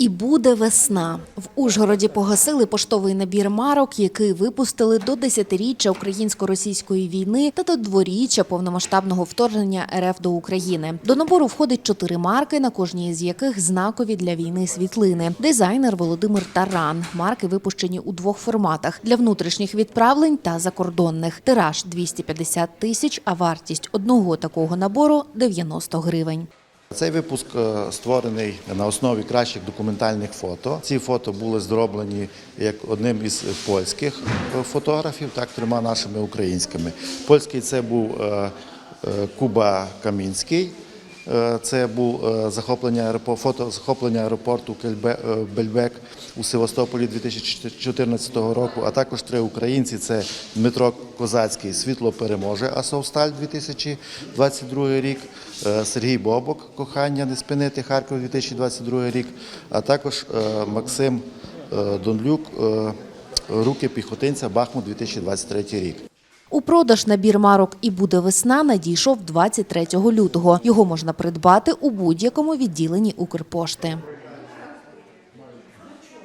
І буде весна. В Ужгороді погасили поштовий набір марок, який випустили до 10-річчя українсько-російської війни та до дворіччя повномасштабного вторгнення РФ до України. До набору входить чотири марки, на кожній з яких знакові для війни світлини. Дизайнер Володимир Таран. Марки випущені у двох форматах для внутрішніх відправлень та закордонних. Тираж 250 тисяч, а вартість одного такого набору 90 гривень. Цей випуск е, створений на основі кращих документальних фото. Ці фото були зроблені як одним із польських е, фотографів, так трьома нашими українськими. Польський це був е, Куба Камінський. Е, Це був е, захоплення фото захоплення аеропорту е, Бельбек у Севастополі 2014 року, а також три українці: це Дмитро Козацький, Світло переможе, Асовсталь 2022 рік, Сергій Бобок, Кохання не спинити Харків 2022 рік, а також Максим Донлюк, Руки піхотинця Бахмут 2023 рік. У продаж набір марок і буде весна надійшов 23 лютого. Його можна придбати у будь-якому відділенні Укрпошти.